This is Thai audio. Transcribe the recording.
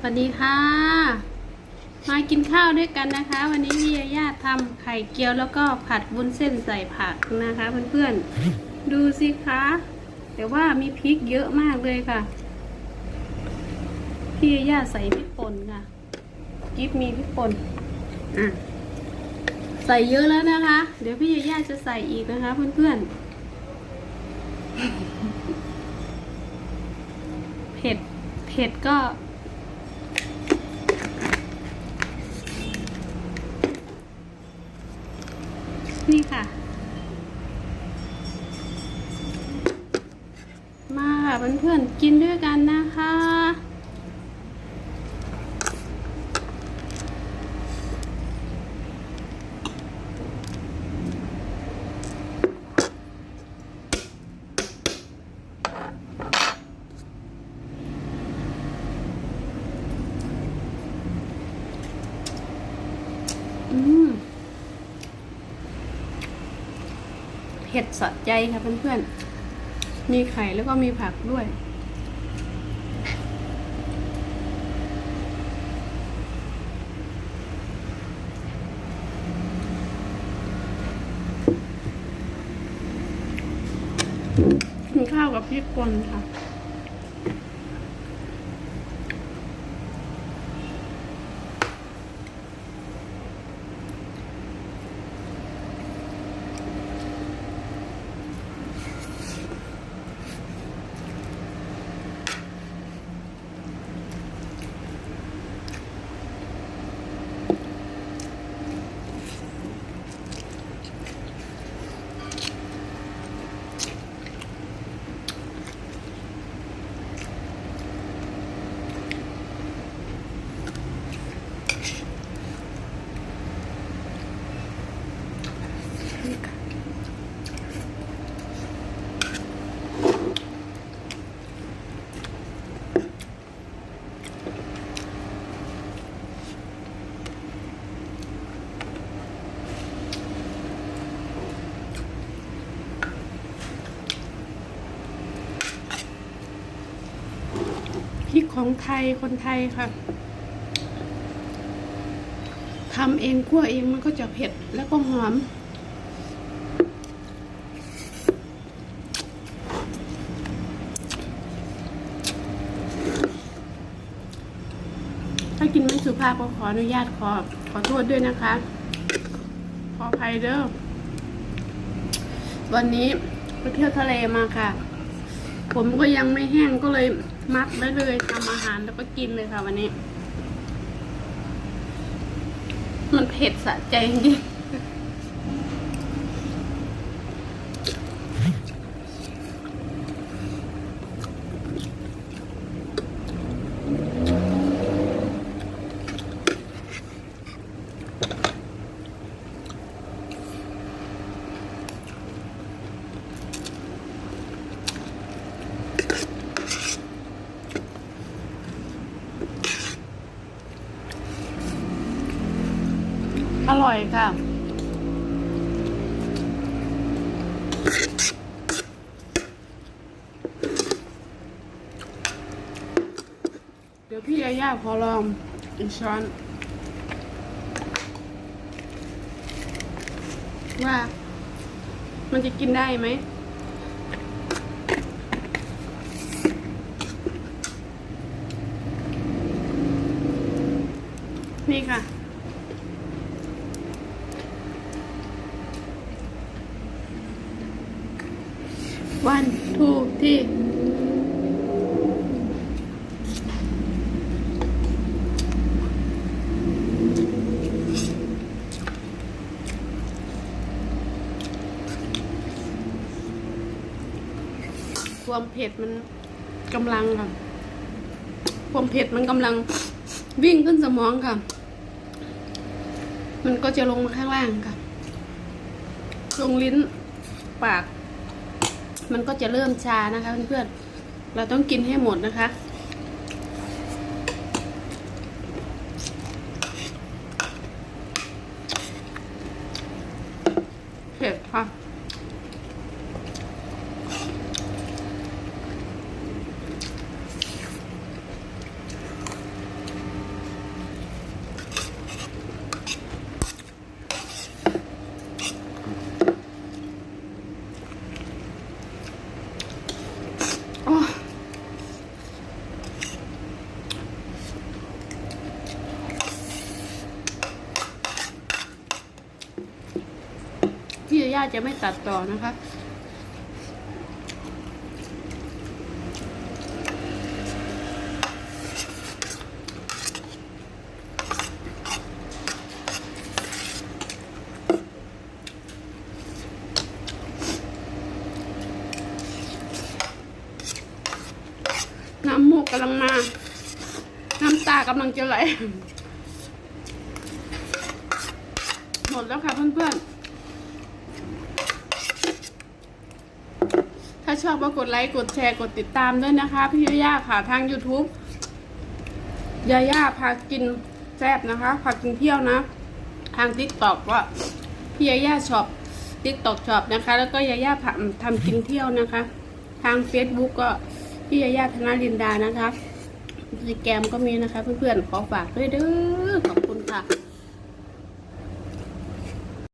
สวัสดีค่ะ มากินข้าวด้วยกันนะคะ วันนี้พี่ยาย่าทำไข่เจียวแล้วก็ผัดวุ้นเส้นใส่ผักนะคะเพื่อนๆ ดูสิคะ แต่ว่ามีพริกเยอะมากเลยค่ะ พี่ยาย่าใส่พริกป่นค่ะ กิฟมีพริกป่นอะใส่เยอะแล้วนะคะ เดี๋ยวพี่ยาย่าจะใส่อีกนะคะเพื่อนๆ เผ็ด เผ็ดก็ นี่ค่ะ มาค่ะเพื่อนๆกินด้วยกันนะคะ อืม เผ็ดสะใจค่ะเพื่อนๆ มีไข่แล้วก็มีผักด้วย กินข้าวกับพริกป่นค่ะ ของไทยคนไทยค่ะทำเองคั่วเองมันก็จะเผ็ดแล้วก็หอม ถ้ากินไม่สุภาพก็ขออนุญาตขอขอโทษด้วยนะคะ ขออภัยเด้อวันนี้ไปเที่ยวทะเลมาค่ะ ผมก็ยังไม่แห้งก็เลยมัดไว้เลยทำอาหารแล้วก็กินเลยค่ะวันนี้ มันเผ็ดสะใจจริง อร่อยค่ะ เดี๋ยวพี่ยาย่าขอลองอีกช้อน ว่า มันจะกินได้ไหมนี่ค่ะ วันทูที่ความเผ็ดมันกำลังค่ะ ความเผ็ดมันกำลังวิ่งขึ้นสมองค่ะ มันก็จะลงมาข้างล่างค่ะ ลงลิ้นปาก มันก็จะเริ่มชานะคะเพื่อนๆเราต้องกินให้หมดนะคะ เผ็ดค่ะ อ ย่าจะไม่ตัดต่อนะคะ น้ำมูกกำลังมา น้ำตากำลังจะไหล หมดแล้วค่ะเพื่อนๆ ถ้า ชอบก็กดไลค์กดแชร์กดติดตามด้วยนะคะ พี่ยาย่าค่ะทาง YouTube ยาย่าพากินแซ่บนะคะพากินเที่ยวนะ ทาง t ิ k t o k ว่าพี่ยาย่าชอบ t ิ k t o k ชอบนะคะ แล้วก็ยาย่าทำทำกินเที่ยวนะคะ ทาง Facebook ก็พี่ยาย่าธนาลินดานะคะอินสตาแกรมก็มีนะคะ เพื่อนๆขอฝากด้วยเด้อขอบคุณค่ะ